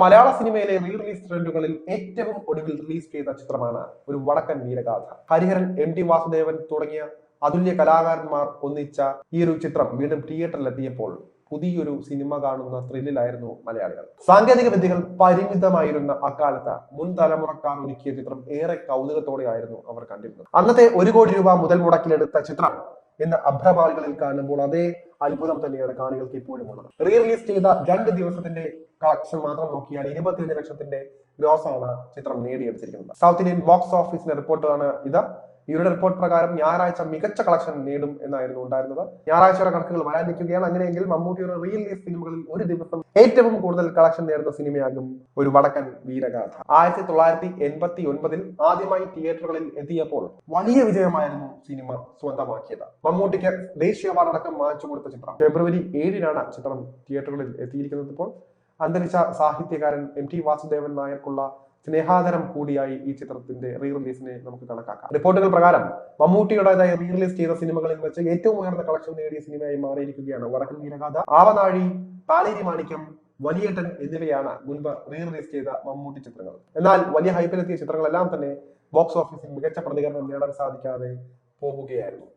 മലയാള സിനിമയിലെ re release ട്രെൻഡുകളിൽ ഏറ്റവും ഒടുവിൽ റിലീസ് ചെയ്ത ചിത്രമാണ് ഒരു വടക്കൻ വീരഗാഥ. ഹരിഹരൻ എം ടി വാസുദേവൻ തുടങ്ങിയ അതുല്യ കലാകാരന്മാർ ഒന്നിച്ച ഈ ഒരു ചിത്രം വീണ്ടും തിയേറ്ററിലെത്തിയപ്പോൾ പുതിയൊരു സിനിമ കാണുന്ന ത്രില്ലിലായിരുന്നു മലയാളികൾ. സാങ്കേതിക വിദ്യകൾ പരിമിതമായിരുന്ന അക്കാലത്ത് മുൻ തലമുറക്കാർ ഒരുക്കിയ ചിത്രം ഏറെ കൗതുകത്തോടെയായിരുന്നു അവർ കണ്ടിരുന്നത്. അന്നത്തെ ഒരു കോടി രൂപ മുതൽ മുടക്കിലെടുത്ത ചിത്രം ഇന്ന് അഭ്രമാളികളിൽ കാണുമ്പോൾ അതേ അത്ഭുതം തന്നെയാണ് കാണികൾക്ക് ഇപ്പോഴും ഉള്ളത്. റീ റിലീസ് ചെയ്ത രണ്ട് ദിവസത്തിന്റെ കളക്ഷൻ മാത്രം നോക്കിയാൽ ഇരുപത്തിയഞ്ച് ലക്ഷത്തിന്റെ ഗ്രോസ് ആണ് ചിത്രം നേടിയെടുത്തിരിക്കുന്നത്. സൗത്ത് ഇന്ത്യൻ ബോക്സ് ഓഫീസിന്റെ റിപ്പോർട്ടാണ് ഇത്. ഇവരുടെ റിപ്പോർട്ട് പ്രകാരം ഞായറാഴ്ച മികച്ച കളക്ഷൻ നേടും എന്നായിരുന്നു ഉണ്ടായിരുന്നത്. ഞായറാഴ്ചയുടെ കണക്കുകൾ വരാൻ നിൽക്കുകയാണ്. അങ്ങനെയെങ്കിൽ മമ്മൂട്ടിയുടെ റിയൽ ലീഫ് സിനിമകളിൽ ഒരു ദിവസം ഏറ്റവും കൂടുതൽ കളക്ഷൻ നേടുന്ന സിനിമയാകും ഒരു വടക്കൻ വീരഗാഥ. ആയിരത്തി തൊള്ളായിരത്തി എൺപത്തി ഒൻപതിൽ ആദ്യമായി തിയേറ്ററുകളിൽ എത്തിയപ്പോൾ വലിയ വിജയമായിരുന്നു സിനിമ സ്വന്തമാക്കിയത്. മമ്മൂട്ടിക്ക് ദേശീയ അവാർഡ് അടക്കം മാച്ചു കൊടുത്ത ചിത്രം. ഫെബ്രുവരി ഏഴിനാണ് ചിത്രം തിയേറ്ററുകളിൽ എത്തിയിരിക്കുന്നത് ഇപ്പോൾ. അന്തരിച്ച സാഹിത്യകാരൻ എം ടി വാസുദേവൻ നായർക്കുള്ള സ്നേഹാദരം കൂടിയായി ഈ ചിത്രത്തിന്റെ റീ റിലീസിനെ നമുക്ക് കണക്കാക്കാം. റിപ്പോർട്ടുകൾ പ്രകാരം മമ്മൂട്ടിയുടേതായി റീ റിലീസ് ചെയ്ത സിനിമകളിൽ വെച്ച് ഏറ്റവും ഉയർന്ന കളക്ഷൻ നേടിയ സിനിമയായി മാറിയിരിക്കുകയാണ് വടക്കൻ വീരഗാഥ ആവനാഴി പാലേരി മാണിക്യം വലിയേട്ടൻ എന്നിവയാണ് മുൻപ് റീ റിലീസ് ചെയ്ത മമ്മൂട്ടി ചിത്രങ്ങൾ. എന്നാൽ വലിയ ഹൈപ്പിലെത്തിയ ചിത്രങ്ങളെല്ലാം തന്നെ ബോക്സ് ഓഫീസിൽ മികച്ച പ്രതികരണം നേടാൻ സാധിക്കാതെ പോവുകയായിരുന്നു.